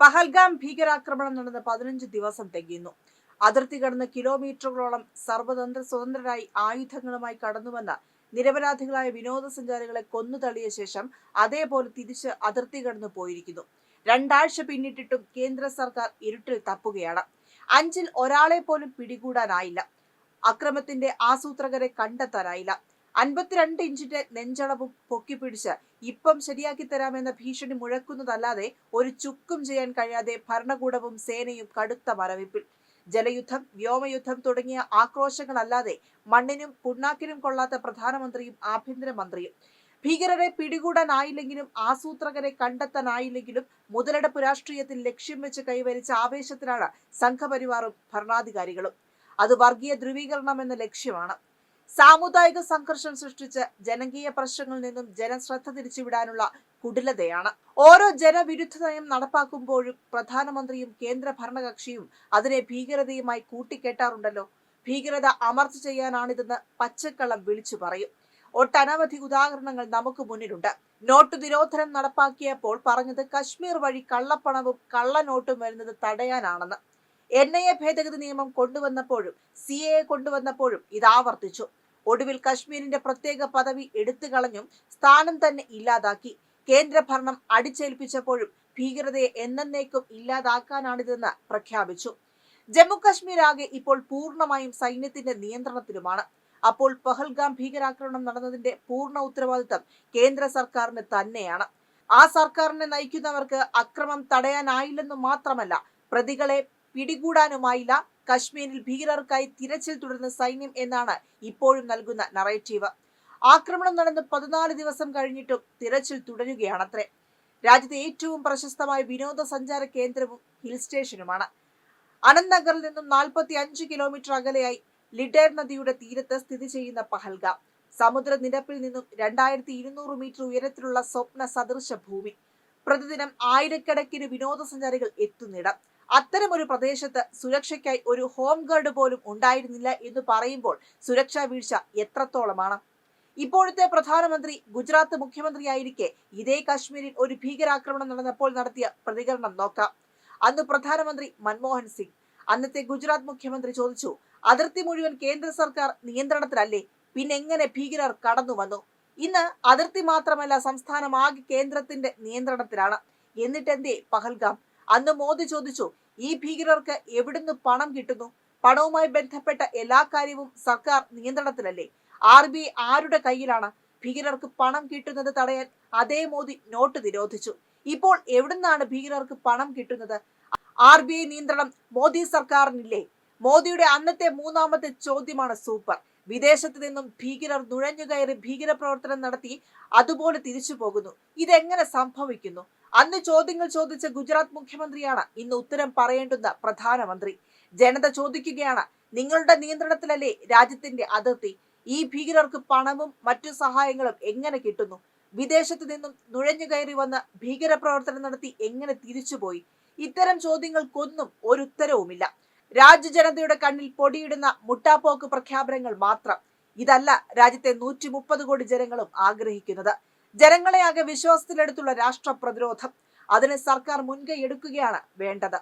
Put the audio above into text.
പഹൽഗാം ഭീകരാക്രമണം നടന്ന് പതിനഞ്ച് ദിവസം തികയുന്നു. അതിർത്തി കടന്ന് കിലോമീറ്ററുകളോളം സർവതന്ത്ര സ്വതന്ത്രരായി ആയുധങ്ങളുമായി കടന്നുവന്ന നിരപരാധികളായ വിനോദസഞ്ചാരികളെ കൊന്നു തള്ളിയ ശേഷം അതേപോലെ തിരിച്ച് അതിർത്തി കടന്നു പോയിരിക്കുന്നു. രണ്ടാഴ്ച പിന്നിട്ടിട്ടും കേന്ദ്ര സർക്കാർ ഇരുട്ടിൽ തപ്പുകയാണ്. അഞ്ചിൽ ഒരാളെ പോലും പിടികൂടാനായില്ല. അക്രമത്തിന്റെ ആസൂത്രകരെ കണ്ടെത്താനായില്ല. അൻപത്തിരണ്ട് ഇഞ്ചിന്റെ നെഞ്ചളവ് പൊക്കി പൊക്കിപ്പിടിച്ച് ഇപ്പം ശരിയാക്കി തരാമെന്ന ഭീഷണി മുഴക്കുന്നതല്ലാതെ ഒരു ചുക്കും ചെയ്യാൻ കഴിയാതെ ഭരണകൂടവും സേനയും കടുത്ത മരവിപ്പിൽ. ജലയുദ്ധം വ്യോമയുദ്ധം തുടങ്ങിയ ആക്രോശങ്ങളല്ലാതെ മണ്ണിനും പുണ്ണാക്കിനും കൊള്ളാത്ത പ്രധാനമന്ത്രിയും ആഭ്യന്തരമന്ത്രിയും. ഭീകരരെ പിടികൂടാനായില്ലെങ്കിലും ആസൂത്രകരെ കണ്ടെത്താനായില്ലെങ്കിലും മുതലെടുപ്പ് രാഷ്ട്രീയത്തിൽ ലക്ഷ്യം വെച്ച് കൈവരിച്ച ആവേശത്തിലാണ് സംഘപരിവാറും ഭരണാധികാരികളും. അത് വർഗീയ ധ്രുവീകരണം എന്ന ലക്ഷ്യമാണ്. സാമുദായിക സംഘർഷം സൃഷ്ടിച്ച് ജനകീയ പ്രശ്നങ്ങളിൽ നിന്നും ജനശ്രദ്ധ തിരിച്ചുവിടാനുള്ള കുടിലതയാണ്. ഓരോ ജനവിരുദ്ധ നയം നടപ്പാക്കുമ്പോഴും പ്രധാനമന്ത്രിയും കേന്ദ്ര ഭരണകക്ഷിയും അതിനെ ഭീകരതയുമായി കൂട്ടിക്കെട്ടാറുണ്ടല്ലോ. ഭീകരത അമർച്ച ചെയ്യാനാണിതെന്ന് പച്ചക്കള്ളം വിളിച്ചു പറയും. ഒട്ടനവധി ഉദാഹരണങ്ങൾ നമുക്ക് മുന്നിലുണ്ട്. നോട്ട് നിരോധനം നടപ്പാക്കിയപ്പോൾ പറഞ്ഞത് കശ്മീർ വഴി കള്ളപ്പണവും കള്ളനോട്ടും വരുന്നത് തടയാനാണെന്ന്. എൻ ഐ എ ഭേദഗതി നിയമം കൊണ്ടുവന്നപ്പോഴും സി എ കൊണ്ടുവന്നപ്പോഴും ഇത് ആവർത്തിച്ചു ഒടുവിൽ കശ്മീരിന്റെ പ്രത്യേക പദവി എടുത്തു കളഞ്ഞും സ്ഥാനം തന്നെ ഇല്ലാതാക്കി. കേന്ദ്ര ഭരണം അടിച്ചേൽപ്പിച്ചപ്പോഴും ഭീകരതയെ എന്നേക്കും ഇല്ലാതാക്കാനാണിതെന്ന് പ്രഖ്യാപിച്ചു. ജമ്മു ആകെ ഇപ്പോൾ പൂർണമായും സൈന്യത്തിന്റെ നിയന്ത്രണത്തിലുമാണ്. അപ്പോൾ പഹൽഗാം ഭീകരാക്രമണം നടന്നതിന്റെ പൂർണ ഉത്തരവാദിത്തം കേന്ദ്ര സർക്കാരിന് തന്നെയാണ്. ആ സർക്കാരിനെ നയിക്കുന്നവർക്ക് അക്രമം തടയാനായില്ലെന്നു മാത്രമല്ല പ്രതികളെ പിടികൂടാനുമായില്ല കശ്മീരിൽ ഭീകരർക്കായി തിരച്ചിൽ തുടരുന്ന സൈന്യം എന്നാണ് ഇപ്പോഴും നൽകുന്ന നറേറ്റീവ് ആക്രമണം നടന്ന് പതിനാല് ദിവസം കഴിഞ്ഞിട്ടും തിരച്ചിൽ തുടരുകയാണത്രേ. രാജ്യത്തെ ഏറ്റവും പ്രശസ്തമായ വിനോദസഞ്ചാര കേന്ദ്രവും ഹിൽ സ്റ്റേഷനുമാണ്. അനന്ത്നഗറിൽ നിന്നും നാൽപ്പത്തി അഞ്ച് കിലോമീറ്റർ അകലെയായി ലിഡേർ നദിയുടെ തീരത്ത് സ്ഥിതി ചെയ്യുന്ന പഹൽഗാം. സമുദ്രനിരപ്പിൽ നിന്നും രണ്ടായിരത്തി ഇരുന്നൂറ് മീറ്റർ ഉയരത്തിലുള്ള സ്വപ്ന സദൃശ ഭൂമി. പ്രതിദിനം ആയിരക്കണക്കിന് വിനോദസഞ്ചാരികൾ എത്തുന്നിടം. അത്തരമൊരു പ്രദേശത്ത് സുരക്ഷയ്ക്കായി ഒരു ഹോം ഗാർഡ് പോലും ഉണ്ടായിരുന്നില്ല എന്ന് പറയുമ്പോൾ സുരക്ഷാ വീഴ്ച എത്രത്തോളമാണ്? ഇപ്പോഴത്തെ പ്രധാനമന്ത്രി ഗുജറാത്ത് മുഖ്യമന്ത്രിയായിരിക്കെ ഇതേ കാശ്മീരിൽ ഒരു ഭീകരാക്രമണം നടന്നപ്പോൾ നടത്തിയ പ്രതികരണം നോക്കാം. അന്ന് പ്രധാനമന്ത്രി മൻമോഹൻ സിംഗ് അന്നത്തെ ഗുജറാത്ത് മുഖ്യമന്ത്രി ചോദിച്ചു അതിർത്തി മുഴുവൻ കേന്ദ്ര സർക്കാർ നിയന്ത്രണത്തിലല്ലേ? പിന്നെ എങ്ങനെ ഭീകരർ കടന്നു വന്നു? ഇന്ന് അതിർത്തി മാത്രമല്ല സംസ്ഥാനമാകെ കേന്ദ്രത്തിന്റെ നിയന്ത്രണത്തിലാണ്. എന്നിട്ടെന്തേ പഹൽഗാം? അന്ന് മോദി ചോദിച്ചു ഈ ഭീകരർക്ക് എവിടുന്ന് പണം കിട്ടുന്നു? പണവുമായി ബന്ധപ്പെട്ട എല്ലാ കാര്യവും സർക്കാർ നിയന്ത്രണത്തിലല്ലേ? ആർ ബി ആരുടെ കയ്യിലാണ്? ഭീകരർക്ക് പണം കിട്ടുന്നത് തടയാൻ അതേ മോദി നോട്ട് നിരോധിച്ചു. ഇപ്പോൾ എവിടുന്നാണ് ഭീകരർക്ക് പണം കിട്ടുന്നത്? ആർ ബി ഐ നിയന്ത്രണം മോദി സർക്കാരിനില്ലേ? മോദിയുടെ അന്നത്തെ മൂന്നാമത്തെ ചോദ്യമാണ് സൂപ്പർ. വിദേശത്ത് നിന്നും ഭീകരർ നുഴഞ്ഞുകയറി ഭീകരപ്രവർത്തനം നടത്തി അതുപോലെ തിരിച്ചു പോകുന്നു. ഇതെങ്ങനെ സംഭവിക്കുന്നു? അന്ന് ചോദ്യങ്ങൾ ചോദിച്ച ഗുജറാത്ത് മുഖ്യമന്ത്രിയാണ് ഇന്ന് ഉത്തരം പറയേണ്ടുന്ന പ്രധാനമന്ത്രി. ജനത ചോദിക്കുകയാണ് നിങ്ങളുടെ നിയന്ത്രണത്തിലല്ലേ രാജ്യത്തിന്റെ അതിർത്തി? ഈ ഭീകരർക്ക് പണവും മറ്റു സഹായങ്ങളും എങ്ങനെ കിട്ടുന്നു? വിദേശത്ത് നിന്നും നുഴഞ്ഞു കയറി വന്ന് ഭീകരപ്രവർത്തനം നടത്തി എങ്ങനെ തിരിച്ചുപോയി? ഇത്തരം ചോദ്യങ്ങൾക്കൊന്നും ഒരു ഉത്തരവുമില്ല. രാജ്യ ജനതയുടെ കണ്ണിൽ പൊടിയിടുന്ന മുട്ടാപ്പോക്ക് പ്രഖ്യാപനങ്ങൾ മാത്രം. ഇതല്ല രാജ്യത്തെ നൂറ്റി മുപ്പത് കോടി ജനങ്ങളും ആഗ്രഹിക്കുന്നത്. ജനങ്ങളെ ആകെ വിശ്വാസത്തിലെടുത്തുള്ള രാഷ്ട്ര പ്രതിരോധം. അതിന് സർക്കാർ മുൻകൈ എടുക്കുകയാണ് വേണ്ടത്.